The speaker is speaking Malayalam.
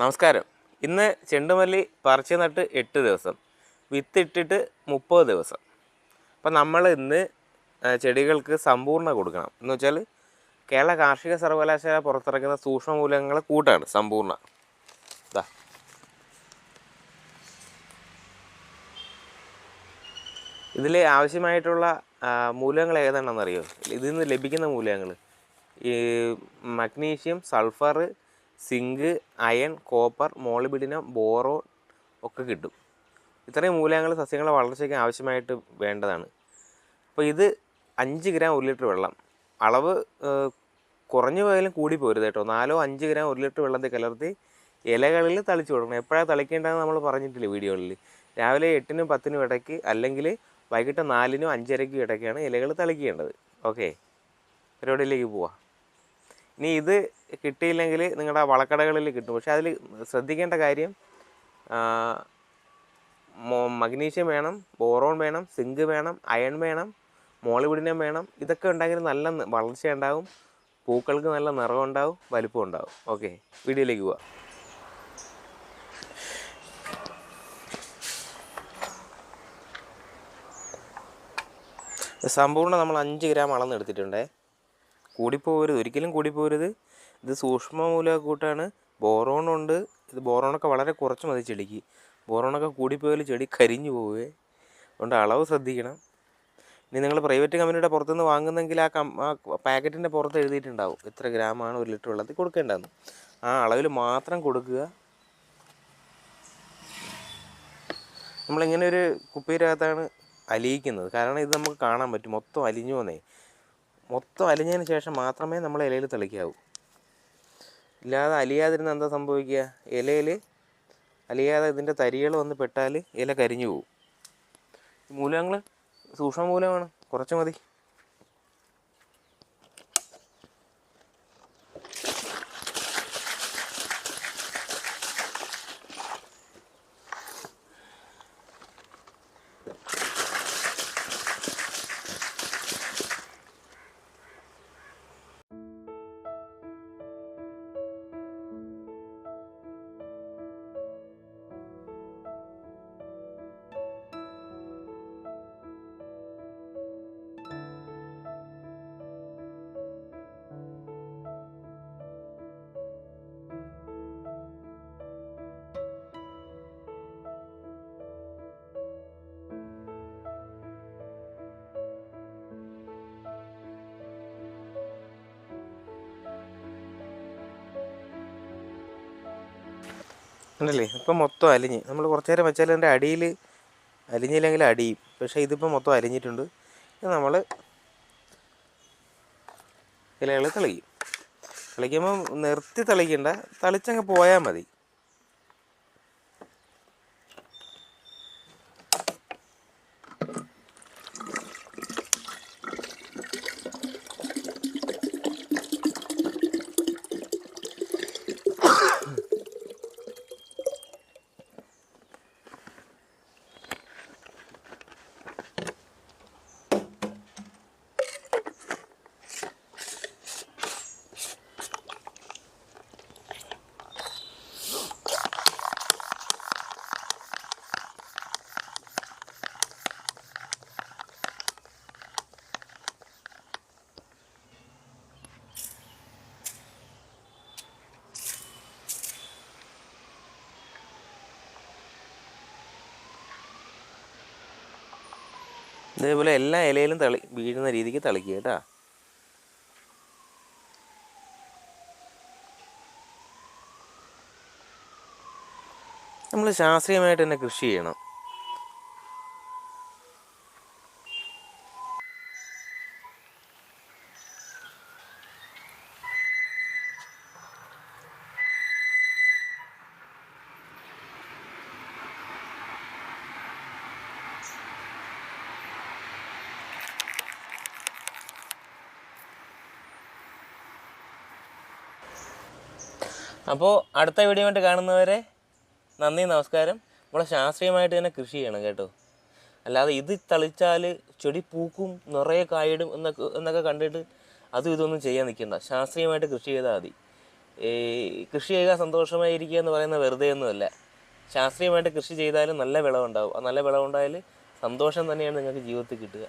നമസ്കാരം. ഇന്ന് ചെണ്ടുമല്ലി പറിച്ച് നട്ട് എട്ട് ദിവസം വിത്തിട്ടിട്ട് മുപ്പത് ദിവസം. അപ്പം നമ്മൾ ഇന്ന് ചെടികൾക്ക് സമ്പൂർണ കൊടുക്കണം. എന്ന് വെച്ചാൽ കേരള കാർഷിക സർവകലാശാല പുറത്തിറക്കുന്ന സൂക്ഷ്മ സൂക്ഷ്മമൂലകങ്ങൾ കൂട്ടാണ് സമ്പൂർണ. ഇതാ ഇതിൽ ആവശ്യമായിട്ടുള്ള മൂലകങ്ങൾ ഏതാണെന്ന് അറിയോ ഇതിൽ നിന്ന് ലഭിക്കുന്ന മൂലകങ്ങൾ ഈ magnesium sulphur zinc iron copper molybdenum boron ഒക്കെ കിട്ടും. ഇത്രയും മൂലകങ്ങൾ സസ്യങ്ങളെ വളർച്ചയ്ക്ക് ആവശ്യമായിട്ട് വേണ്ടതാണ്. അപ്പോൾ ഇത് അഞ്ച് ഗ്രാം ഒരു ലിറ്റർ വെള്ളം. അളവ് കുറഞ്ഞു പോയാലും കൂടി പോരുത് കേട്ടോ. നാലോ അഞ്ച് ഗ്രാം ഒരു ലിറ്റർ വെള്ളത്തിൽ കലർത്തി ഇലകളിൽ തളിച്ചു കൊടുക്കണം. എപ്പോഴാണ് തളിക്കേണ്ടതെന്ന് നമ്മൾ പറഞ്ഞിട്ടില്ല വീഡിയോകളിൽ. രാവിലെ എട്ടിനും പത്തിനും ഇടയ്ക്ക് അല്ലെങ്കിൽ വൈകിട്ട് നാലിനും അഞ്ചരയ്ക്കും ഇടയ്ക്കാണ് ഇലകൾ തളിക്കേണ്ടത്. ഓക്കെ? പരിപാടിയിലേക്ക് പോവാം. ഇനി ഇത് കിട്ടിയില്ലെങ്കിൽ നിങ്ങളുടെ വളക്കടകളിൽ കിട്ടും. പക്ഷേ അതിൽ ശ്രദ്ധിക്കേണ്ട കാര്യം മഗ്നീഷ്യം വേണം ബോറോൺ വേണം സിങ്ക് വേണം അയൺ വേണം മോളിവിഡിനം വേണം. ഇതൊക്കെ ഉണ്ടെങ്കിൽ നല്ല വളർച്ച ഉണ്ടാവും പൂക്കൾക്ക് നല്ല നിറം ഉണ്ടാവും വലിപ്പം ഉണ്ടാവും. ഓക്കെ വീഡിയോയിലേക്ക് പോവാം. സമ്പൂർണ നമ്മൾ അഞ്ച് ഗ്രാം അളന്നെടുത്തിട്ടുണ്ടേ കൂടിപ്പോകരുത് ഒരിക്കലും കൂടിപ്പോകരുത്. ഇത് സൂക്ഷ്മ മൂലകൂട്ടാണ് ബോറോണുണ്ട് ഇത് ബോറോണൊക്കെ വളരെ കുറച്ച് മതി ചെടിക്ക്. ബോറോണൊക്കെ കൂടിപ്പോയാൽ ചെടി കരിഞ്ഞു പോവുകയെ അതുകൊണ്ട് അളവ് ശ്രദ്ധിക്കണം. ഇനി നിങ്ങൾ പ്രൈവറ്റ് കമ്പനിയുടെ പുറത്തുനിന്ന് വാങ്ങുന്നെങ്കിൽ ആ കം ആ പാക്കറ്റിന്റെ പുറത്ത് എഴുതിയിട്ടുണ്ടാവും. ഇത്ര ഗ്രാമാണ് ഒരു ലിറ്റർ വെള്ളത്തിൽ കൊടുക്കേണ്ടതെന്ന്. ആ അളവിൽ മാത്രം കൊടുക്കുക. നമ്മളിങ്ങനെ ഒരു കുപ്പിയിലകത്താണ് അലിയിക്കുന്നത്. കാരണം ഇത് നമുക്ക് കാണാൻ പറ്റും. മൊത്തം അലിഞ്ഞു പോന്നേ. മൊത്തം അലിഞ്ഞതിന് ശേഷം മാത്രമേ നമ്മൾ ഇലയിൽ തെളിക്കാവൂ. ഇല്ലാതെ അലിയാതിരുന്ന് എന്താ സംഭവിക്കുക? ഇലയിൽ അലിയാതെ ഇതിന്റെ തരികൾ വന്ന് പെട്ടാൽ ഇല കരിഞ്ഞു പോകും മൂലങ്ങൾ സൂക്ഷ്മ മൂലമാണ് കുറച്ച് മതി. ഉണ്ടല്ലേ? ഇപ്പം മൊത്തം അലിഞ്ഞ്. നമ്മൾ കുറച്ച് നേരം വെച്ചാൽ അതിന്റെ അടിയിൽ അലിഞ്ഞില്ലെങ്കിൽ അടിയും. പക്ഷേ ഇതിപ്പോൾ മൊത്തം അലിഞ്ഞിട്ടുണ്ട്. നമ്മൾ ഇലകൾ തെളിക്കും തെളിക്കുമ്പോൾ നിർത്തി തെളിക്കണ്ട. തളിച്ചങ്ങ് പോയാൽ മതി. ഇതേപോലെ എല്ലാ ഇലയിലും തളി വീഴുന്ന രീതിക്ക് തളിക്കുക കേട്ടോ. നമ്മൾ ശാസ്ത്രീയമായിട്ട് തന്നെ കൃഷി ചെയ്യണം. അപ്പോൾ അടുത്ത വീഡിയോ ആയിട്ട് കാണുന്നവരെ നന്ദി നമസ്കാരം. നമ്മളെ ശാസ്ത്രീയമായിട്ട് തന്നെ കൃഷി ചെയ്യണം കേട്ടോ. അല്ലാതെ ഇത് തളിച്ചാൽ ചെടി പൂക്കും നിറയെ കായിടും എന്നൊക്കെ എന്നൊക്കെ കണ്ടിട്ട് അതും ഇതൊന്നും ചെയ്യാൻ നിൽക്കണ്ട. ശാസ്ത്രീയമായിട്ട് കൃഷി ചെയ്താൽ മതി. ഈ കൃഷി ചെയ്യുക സന്തോഷമായിരിക്കുക എന്ന് പറയുന്ന വെറുതെ ഒന്നുമല്ല ശാസ്ത്രീയമായിട്ട് കൃഷി ചെയ്താലും നല്ല വിളവുണ്ടാവും. ആ നല്ല വിളവുണ്ടായാൽ സന്തോഷം തന്നെയാണ് നിങ്ങൾക്ക് ജീവിതത്തിൽ കിട്ടുക.